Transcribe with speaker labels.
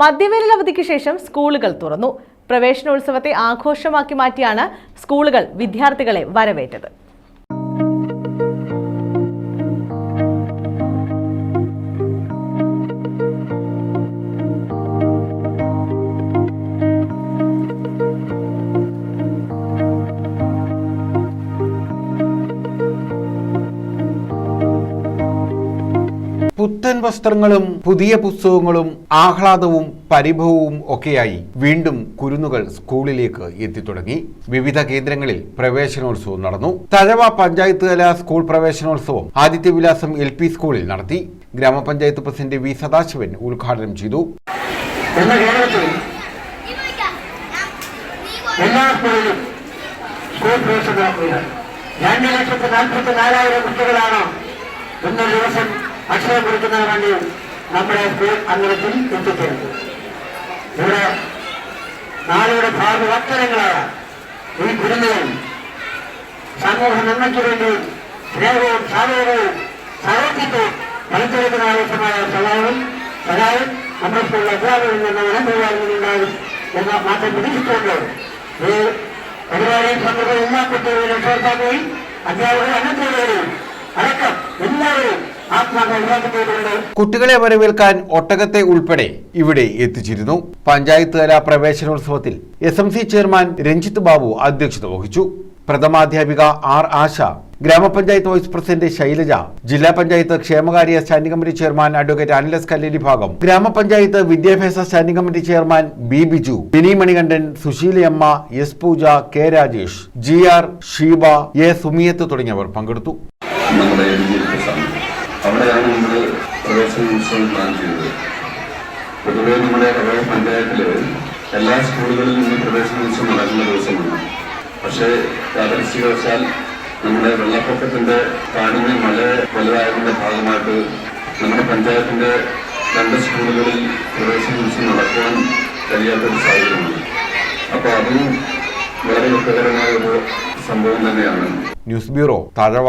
Speaker 1: മധ്യവേനൽ അവധിക്ക് ശേഷം സ്കൂളുകൾ തുറന്നു. പ്രവേശനോത്സവത്തെ ആഘോഷമാക്കി മാറ്റിയാണ് സ്കൂളുകൾ വിദ്യാർത്ഥികളെ വരവേറ്റത്.
Speaker 2: പുത്തൻ വസ്ത്രങ്ങളും പുതിയ പുസ്തകങ്ങളും ആഹ്ലാദവും പരിഭവവും ഒക്കെയായി വീണ്ടും കുരുന്നുകൾ സ്കൂളിലേക്ക് എത്തിത്തുടങ്ങി. വിവിധ കേന്ദ്രങ്ങളിൽ പ്രവേശനോത്സവം നടന്നു. തഴവ പഞ്ചായത്ത് തല സ്കൂൾ പ്രവേശനോത്സവം ആദിത്യവിലാസം എൽ പി സ്കൂളിൽ നടത്തി. ഗ്രാമപഞ്ചായത്ത് പ്രസിഡന്റ് വി സദാശിവൻ ഉദ്ഘാടനം ചെയ്തു.
Speaker 3: എല്ലാ സ്കൂളിലും സ്കൂൾ കുട്ടികളാണ് ഇന്ന് ദിവസം അക്ഷരം കുറിക്കുന്നതിന് വേണ്ടി നമ്മുടെ സ്കൂൾ അംഗത്തിൽ എത്തിച്ചേരുന്നത് ഇവിടെ നാളെയുടെ ഭാവി വക്തരങ്ങളായ ഈ കുടുംബവും സമൂഹ നന്മയ്ക്ക് വേണ്ടി സ്നേഹവും സാമൂഹികവും സാഹിത്യവും വളർത്തിയെടുക്കുന്ന ആവശ്യമായ സഹായവും സഹായം നമ്മുടെ സ്കൂളിലെ അധ്യാപകരിൽ നിന്ന് അനുഭവങ്ങളുണ്ടാകും എന്ന മാറ്റം പ്രതീക്ഷിച്ചുകൊണ്ട് ഈ പരിപാടിയിൽ പങ്കെടുക്കുന്ന എല്ലാ കുട്ടികളും രക്ഷകർത്താക്കളെയും അധ്യാപകരും അനന്തരവരെയും അടക്കം എല്ലാവരും ആത്മാക്കൾ ഉരുവാക്കിയതുകൊണ്ട്
Speaker 2: കുട്ടികളെ വരവേൽക്കാൻ ഒട്ടകത്തെ ഉൾപ്പെടെ ഇവിടെ എത്തിച്ചിരുന്നു. പഞ്ചായത്ത് തല പ്രവേശനോത്സവത്തിൽ S M C chairman Ranjith Babu അധ്യക്ഷത വഹിച്ചു. പ്രഥമാധ്യാപിക ആർ ആശ ഗ്രാമപഞ്ചായത്ത് വൈസ് പ്രസിഡന്റ് ശൈലജ ജില്ലാ പഞ്ചായത്ത് ക്ഷേമകാര്യ standing committee chairman advocate Anilas Kalleri ഭാഗം ഗ്രാമപഞ്ചായത്ത് വിദ്യാഭ്യാസ standing committee chairman B Biju Bini Manikandan Susheelamma S Pooja K Rajesh G R Sheeba A Sumiyath തുടങ്ങിയവർ പങ്കെടുത്തു.
Speaker 4: അവിടെയാണ് നമ്മൾ പ്രവേശന ഉത്സവം പ്ലാൻ ചെയ്തത്. പൊതുവേ നമ്മുടെ പഴയ പഞ്ചായത്തിൽ എല്ലാ സ്കൂളുകളിൽ നിന്നും പ്രവേശന ഉത്സവം നടക്കുന്ന ദിവസമാണ്. പക്ഷേ യാദൃശ്ചികവശാൽ നമ്മുടെ വെള്ളപ്പൊക്കത്തിന്റെ കാഠിന്യം മഴ വലുതായതിന്റെ ഭാഗമായിട്ട് നമ്മുടെ പഞ്ചായത്തിന്റെ രണ്ട് സ്കൂളുകളിൽ പ്രവേശന ഉത്സവം നടക്കുവാൻ കഴിയാത്തൊരു സാഹചര്യമാണ്. അപ്പോൾ അതും വളരെ ദുഃഖകരമായ ഒരു സംഭവം തന്നെയാണ്.
Speaker 2: News bureau Thazhava